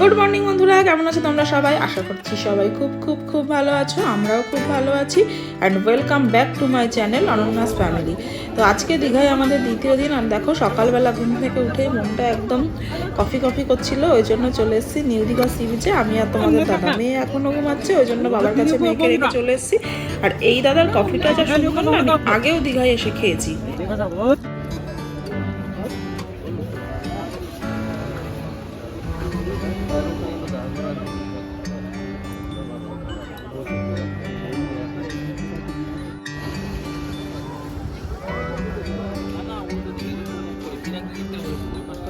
Good morning বন্ধুরা। কেমন আছো তোমরা সবাই? আশা করছি সবাই খুব খুব খুব ভালো আছো। আমরাও খুব ভালো আছি। And welcome back to my channel অনন্যাস family তো আজকে দীঘায় আমাদের দ্বিতীয় দিন। আর দেখো, সকালবেলা ঘুম থেকে উঠে মনটা একদম কফি কফি করছিল। ওই জন্য চলে এসেছি নিউ দীঘা সি বিচে আমি আর তোমাদের দাদা মেয়ে এখনও ঘুমাচ্ছে। ওই জন্য বাবার কাছে মেয়েকে রেখে চলে এসেছি। আর এই দাদার কফিটা যা না আমি আগেও দীঘায় এসে খেয়েছি।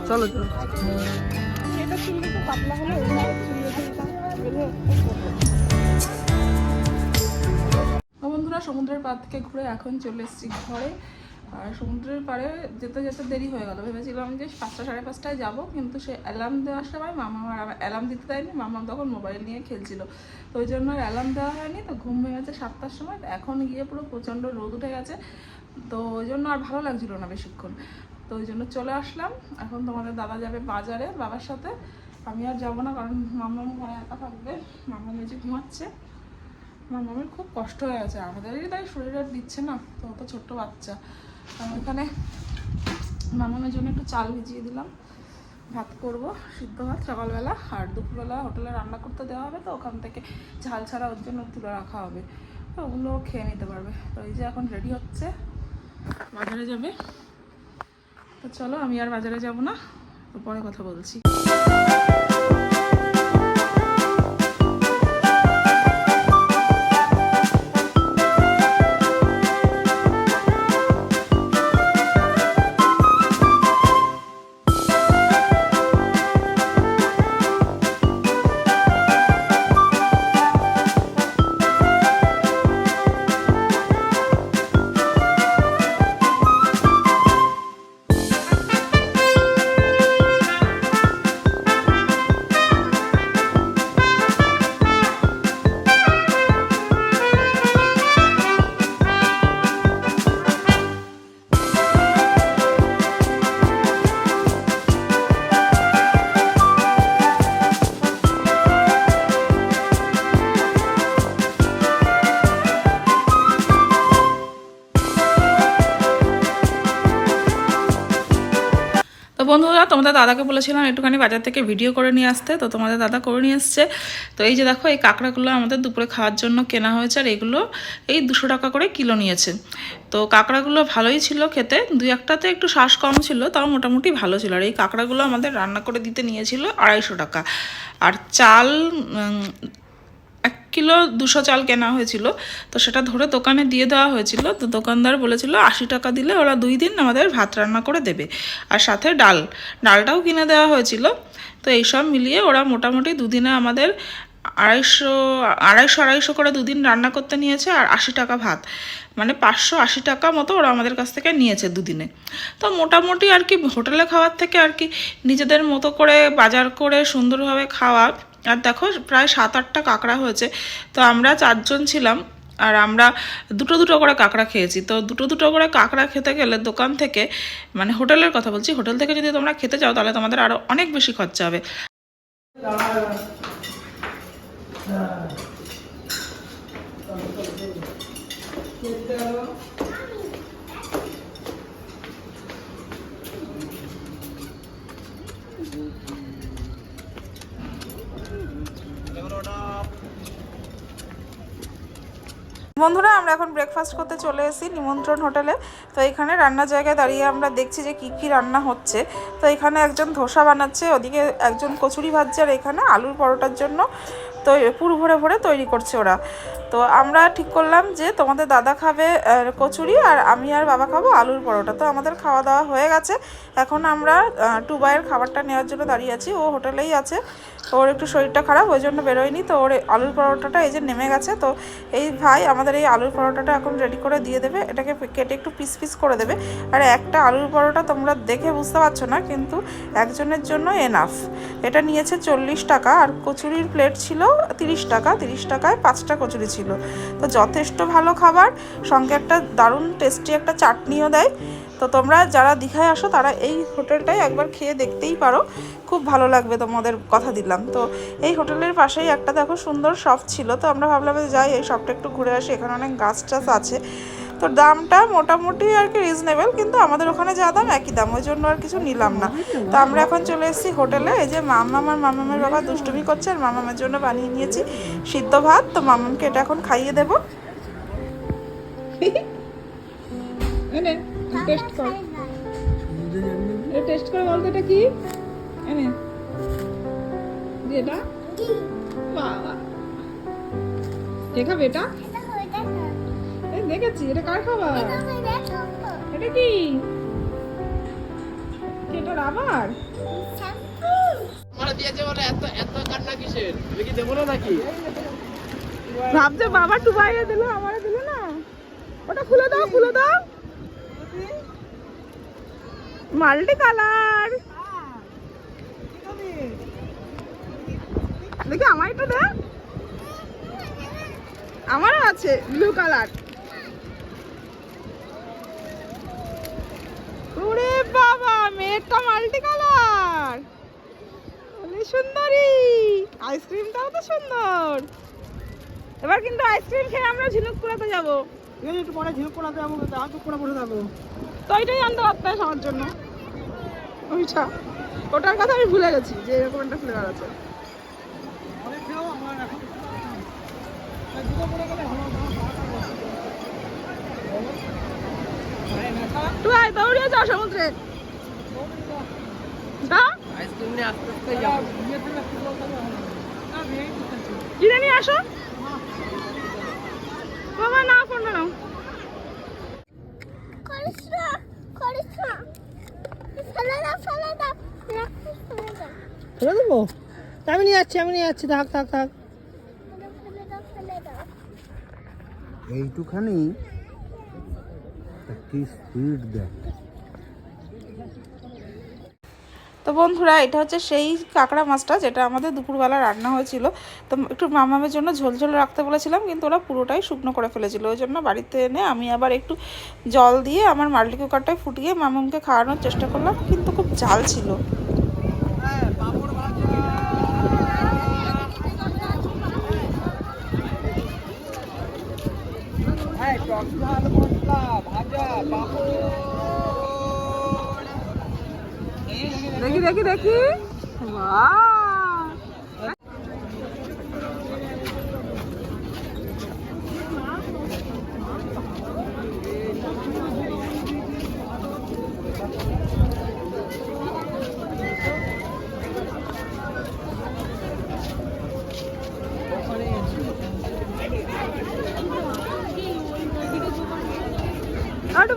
চলো চলো। তো বন্ধুরা সমুদ্রের পাড় থেকে ঘুরে এখন চলে এসেছি ঘরে। আর সমুদ্রের পাড়ে যেতে যেতে দেরি হয়ে গেল। ভেবেছিলাম যে পাঁচটা সাড়ে পাঁচটায় যাব, কিন্তু সে অ্যালার্ম দেওয়ার সময় মামা আমার অ্যালার্ম দিতে দেয়নি, মামা তখন মোবাইল নিয়ে খেলছিল। তো ওই জন্য অ্যালার্ম দেওয়া হয়নি, তো ঘুম ভেঙে গেছে সাতটার সময় এখন গিয়ে পুরো প্রচণ্ড রোদ উঠে গেছে। তো ওই জন্য আর ভালো লাগছিল না বেশিক্ষণ। তো ওই জন্য চলে আসলাম। এখন তোমাদের দাদা যাবে বাজারে, বাবার সাথে। আমি আর যাব না, কারণ মামা ঘরে একা থাকবে। মামা মেজে ঘুমাচ্ছে। আমার মামির খুব কষ্ট হয়ে গেছে। আমাদেরই তাই শরীর আর দিচ্ছে না, তো অত ছোট্ট বাচ্চা। আমি এখানে মামামের জন্য একটু চাল ভিজিয়ে দিলাম। ভাত করব, সিদ্ধ ভাত, সকালবেলা আর দুপুরবেলা হোটেলে রান্না করতে দেওয়া হবে তো, ওখান থেকে ঝাল ছাড়া ওর জন্য তুলে রাখা হবে। তো ওগুলো খেয়ে নিতে পারবে। তো এই যে এখন রেডি হচ্ছে, বাজারে যাবে। তো চলো আমি আর বাজারে যাব না, তো পরে কথা বলছি। বন্ধুরা তোমাদের দাদাকে বলেছিলাম একটুখানি বাজার থেকে ভিডিও করে নিয়ে আসতে, তো তোমাদের দাদা করে নিয়ে এসছে। তো এই যে দেখো, এই কাঁকড়াগুলো আমাদের দুপুরে খাওয়ার জন্য কেনা হয়েছে, আর এগুলো এই দুশো টাকা করে কিলো নিয়েছে। তো কাঁকড়াগুলো ভালোই ছিল খেতে, দুই একটাতে একটু শ্বাস কম ছিল, তাও মোটামুটি ভালো ছিল। আর এই কাঁকড়াগুলো আমাদের রান্না করে দিতে নিয়েছিল আড়াইশো টাকা। আর চাল কিলো দুশো চাল কেনা হয়েছিল। তো সেটা ধরে দোকানে দিয়ে দেওয়া হয়েছিল। তো দোকানদার বলেছিল, আশি টাকা দিলে ওরা দুই দিন আমাদের ভাত রান্না করে দেবে। আর সাথে ডাল, ডালটাও কিনে দেওয়া হয়েছিল। তো এইসব মিলিয়ে ওরা মোটামুটি দুদিনে আমাদের আড়াইশো আড়াইশো আড়াইশো করে দুদিন রান্না করতে নিয়েছে আর আশি টাকা ভাত। মানে পাঁচশো আশি টাকা মতো ওরা আমাদের কাছ থেকে নিয়েছে দুদিনে। তো মোটামুটি আর কি হোটেলে খাওয়ার থেকে আর কি নিজেদের মতো করে বাজার করে সুন্দরভাবে খাওয়া আর দেখো প্রায় সাত আটটা কাঁকড়া হয়েছে। তো আমরা চারজন ছিলাম আর আমরা দুটো দুটো করে কাঁকড়া খেয়েছি। তো দুটো দুটো করে কাঁকড়া খেতে গেলে দোকান থেকে মানে হোটেলের কথা বলছি, হোটেল থেকে যদি তোমরা খেতে চাও তাহলে তোমাদের আরও অনেক বেশি খরচা হবে। বন্ধুরা, আমরা এখন ব্রেকফাস্ট করতে চলে এসেছি নিমন্ত্রণ হোটেলে। তো এখানে রান্নার জায়গায় দাঁড়িয়ে আমরা দেখছি যে কি কি রান্না হচ্ছে। তো এখানে একজন ধোসা বানাচ্ছে, ওদিকে একজন কচুরি ভাজছে, আর এখানে আলুর পরোটার জন্য পুর ভরে ভরে তৈরি করছে ওরা। তো আমরা ঠিক করলাম যে তোমাদের দাদা খাবে কচুরি আর আমি আর বাবা খাব আলুর পরোটা। তো আমাদের খাওয়া দাওয়া হয়ে গেছে। এখন আমরা টুবাইয়ের খাবারটা নেওয়ার জন্য দাঁড়িয়ে আছি। ও হোটেলেই আছে। ওর একটু শরীরটা খারাপ, ওই জন্য বেরোয়নি। তো ওর আলুর পরোটাটা এই যে নেমে গেছে। তো এই ভাই আমাদের এই আলুর পরোটাটা এখন রেডি করে দিয়ে দেবে। এটাকে কেটে একটু পিস পিস করে দেবে। আর একটা আলুর পরোটা তোমরা দেখে বুঝতে পারছ না, কিন্তু একজনের জন্য এনাফ এটা নিয়েছে চল্লিশ টাকা। আর কচুরির প্লেট ছিল তিরিশ টাকা, তিরিশ টাকায় পাঁচটা কচুরি ছিল। তো যথেষ্ট ভালো খাবার, সঙ্গে একটা দারুণ টেস্টি একটা চাটনিও দেয়। তো তোমরা যারা দীঘায় আসো, তারা এই হোটেলটাই একবার খেয়ে দেখতেই পারো। খুব ভালো লাগবে তোমাদের কথা দিলাম। তো এই হোটেলের পাশেই একটা দেখো সুন্দর শপ ছিল। তো আমরা ভাবলাম যে যাই, এই শপটা একটু ঘুরে আসি। এখানে অনেক গাছ টাছ আছে। তো দামটা মোটামুটি আর কি রিজনেবল কিন্তু আমাদের ওখানে যা দাম একই দাম, ওই জন্য আর কিছু নিলাম না। তো আমরা এখন চলে এসেছি হোটেলে, এই যে মামাম আর মামামের বাবা দুষ্টুমি করছে, আর মামামের জন্য বানিয়ে নিয়েছি সিদ্ধ ভাত। তো মামামকে এটা এখন খাইয়ে দেবো। টেস্ট কর। টেস্ট বলতো এটা কি? বাবা। কে খাবে এটা? দেখেছি এটা কার খাবার? এটা কি? কি এটা রাবার আমার দিয়েছে বলে এত এত কান্না কিসের? আমি কি দেবো না নাকি? ভাবছে বাবা টুবাইয়ে দিল আমারে দিল না। ওটা খুলে দাও খুলে দাও। Multi colour. দেখি আমার একটু দে আমারও আছে ব্লু কালার ওরে মেয়েটা মাল্টি কালার সুন্দরী আইসক্রিমটাও তো সুন্দর। এবার কিন্তু আইসক্রিম খেয়ে আমরা ঝিনুক কুড়াতে যাব। একটু পরে ঝিনুক পোড়াতে যাব আর তো পোড়া বসে থাকব। তো ওইটাই আনতে পারতাম আমার জন্য। ওইটা ওটার কথা আমি ভুলে গেছি যে এরকম একটা ফ্লেভার আছে। দৌড়িয়ে যাও সমুদ্রে। আইসক্রিম নিয়ে আস্তে আস্তে যাব কিনে নিয়ে আসো বাবা না করিসনা করিসনা ফেলে দেবো? তা আমি নিয়ে যাচ্ছি আমি নিয়ে যাচ্ছি। থাক থাক থাক। এইটুখানি? কি স্পিড দেয়? তো বন্ধুরা, এটা হচ্ছে সেই কাঁকড়া মাছটা যেটা আমাদের দুপুরবেলা রান্না হয়েছিল। তো একটু মামামের জন্য ঝোল ঝোল রাখতে বলেছিলাম, কিন্তু ওরা পুরোটাই শুকনো করে ফেলেছিল। ওই জন্য বাড়িতে এনে আমি আবার একটু জল দিয়ে আমার মাল্টি কুকারটায় ফুটিয়ে মামামকে খাওয়ানোর চেষ্টা করলাম, কিন্তু খুব ঝাল ছিল। দেখি দেখি দেখি বাহ! আরে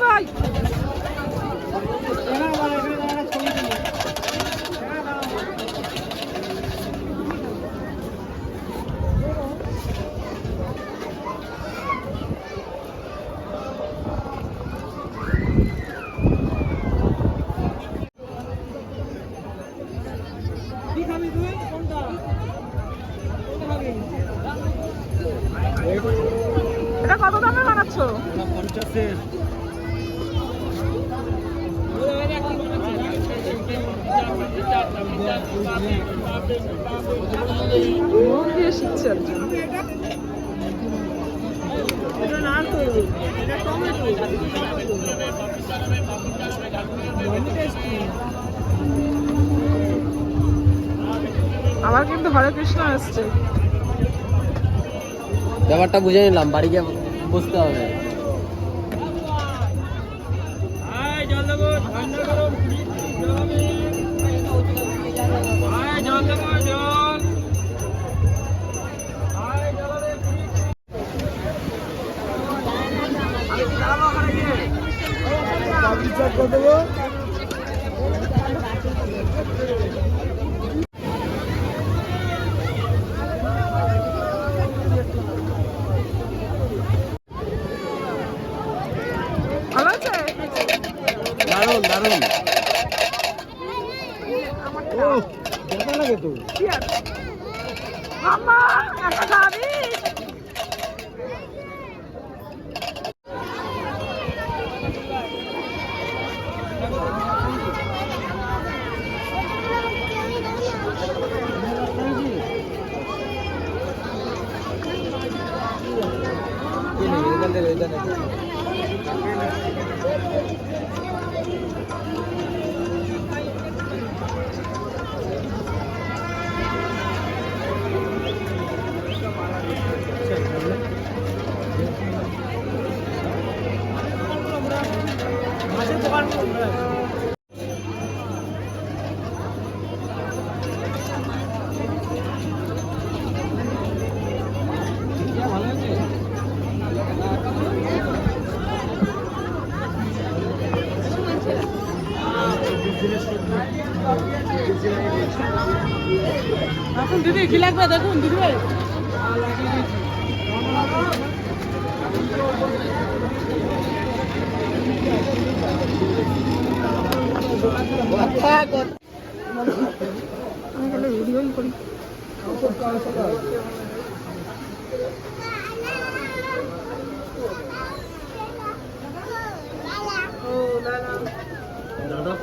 এটা কত দামে বানাচ্ছ? পঞ্চাশের আমার কিন্তু হরে কৃষ্ণ এসছে। ব্যাপারটা বুঝে নিলাম বাড়ি গিয়ে বসতে হবে আয় দারুণ দারুণ ও দেখা লাগে তো। মামা একটা খাবি এখন দিদি কি লাগবে দেখুন দিদি ভাই? আমি তাহলে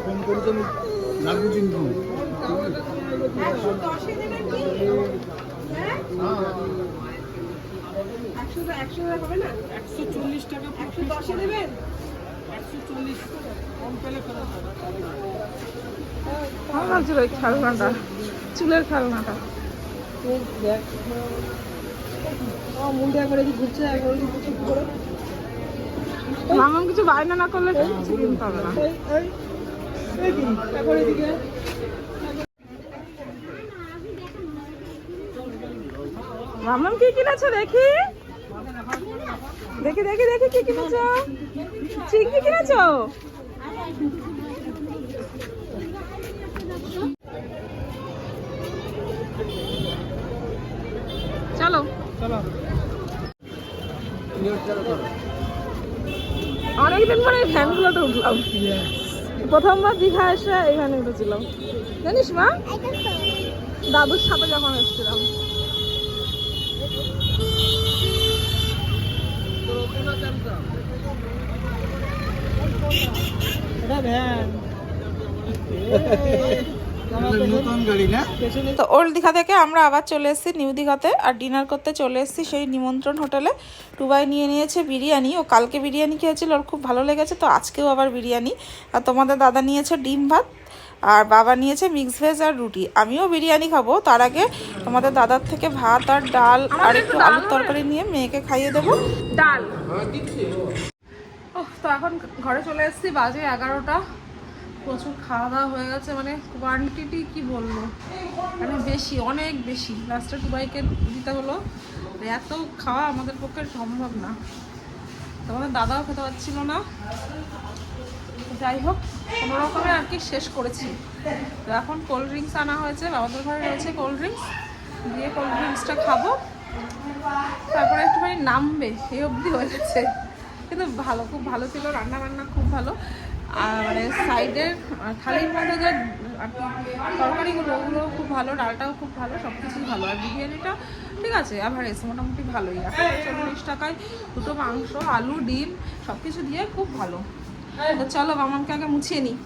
ভিডিওই করি ফোন করেছেন লাগবে কিন্তু একশো চল্লিশ টাকা একশো দশে দেবেন? একশো চল্লিশ কম পেলে ফেরত ভালো লাগছিল ওই খেলনাটা। চুলের খেলনাটা। মুন্ডে একবারে ঘুরছে একবারে কি ঘুরছে কি করে। মামাম কিছু বায়না না করলে কিছু কিনতে হবে না। মামাম কি কিনেছো দেখি? দেখি দেখি দেখি কি কিনেছো। চিংড়ি কিনেছো? চলো। চলো অনেকদিন পরে এই ভ্যানগুলোতে উঠলাম। প্রথমবার দীঘা এসে এখানে উঠেছিলাম। জানিস মা? দাদুর সাথে যখন এসেছিলাম। ভ্যান। তো ওল্ড দীঘা থেকে আমরা আবার চলে এসেছি নিউ দীঘাতে আর ডিনার করতে চলে এসেছি সেই নিমন্ত্রণ হোটেলে। টুবাই নিয়ে নিয়েছে বিরিয়ানি। ও কালকে বিরিয়ানি খেয়েছিল ওর খুব ভালো লেগেছে তো আজকেও আবার বিরিয়ানি। আর তোমাদের দাদা নিয়েছে ডিম ভাত আর বাবা নিয়েছে মিক্স ভেজ আর রুটি। আমিও বিরিয়ানি খাব। তার আগে তোমাদের দাদার থেকে ভাত আর ডাল আর একটু আলুর তরকারি নিয়ে মেয়েকে খাইয়ে দেবো। ডাল। ও। তো এখন ঘরে চলে এসেছি বাজে এগারোটা। প্রচুর খাওয়া দাওয়া হয়ে গেছে মানে কোয়ান্টিটি কি বলব? মানে বেশি, অনেক বেশি। লাস্টে টুবাইকে দিতে হলো। এত খাওয়া আমাদের পক্ষে সম্ভব না। তোমাদের দাদাও খেতে পারছিল না। যাই হোক, কোনো রকমে আর কি শেষ করেছি। তো এখন কোল্ড ড্রিঙ্কস আনা হয়েছে, বাবাদের ঘরে রয়েছে কোল্ড ড্রিঙ্কস দিয়ে কোল্ড ড্রিঙ্কসটা খাব। তারপরে একটুখানি নামবে, এই অবধি হয়ে গেছে। কিন্তু ভালো, খুব ভালো ছিল রান্না বান্না খুব ভালো। আর মানে সাইডের থালির মধ্যে যে তরকারিগুলো, ওগুলো খুব ভালো, ডালটাও খুব ভালো সব কিছুই ভালো। আর বিরিয়ানিটা ঠিক আছে অ্যাভারেজ মোটামুটি ভালোই। একশো চল্লিশ টাকায় দুটো মাংস, আলু, ডিম সব কিছু দিয়ে খুব ভালো। তো চলো মামাকে আগে মুছিয়ে নিই